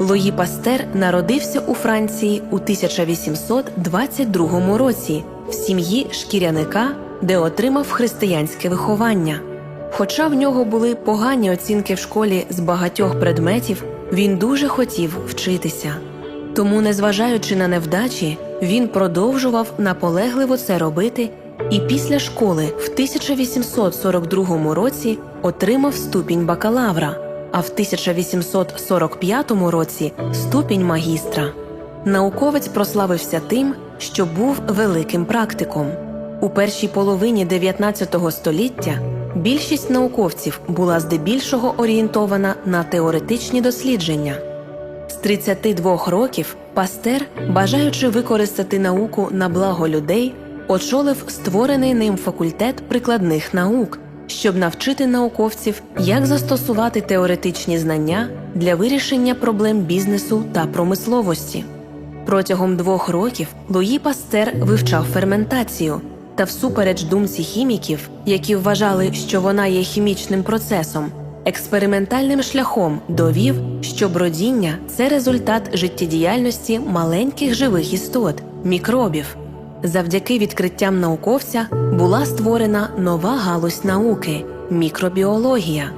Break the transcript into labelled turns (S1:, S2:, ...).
S1: Луї Пастер народився у Франції у 1822 році в сім'ї шкіряника, де отримав християнське виховання. Хоча в нього були погані оцінки в школі з багатьох предметів, він дуже хотів вчитися. Тому, незважаючи на невдачі, він продовжував наполегливо це робити і після школи в 1842 році отримав ступінь бакалавра, а в 1845 році ступінь магістра. Науковець прославився тим, що був великим практиком. У першій половині 19 століття більшість науковців була здебільшого орієнтована на теоретичні дослідження. З 32 років Пастер, бажаючи використати науку на благо людей, очолив створений ним факультет прикладних наук, щоб навчити науковців, як застосувати теоретичні знання для вирішення проблем бізнесу та промисловості. Протягом двох років Луї Пастер вивчав ферментацію та, всупереч думці хіміків, які вважали, що вона є хімічним процесом, експериментальним шляхом довів, що бродіння це результат життєдіяльності маленьких живих істот, мікробів. Завдяки відкриттям науковця була створена нова галузь науки мікробіологія.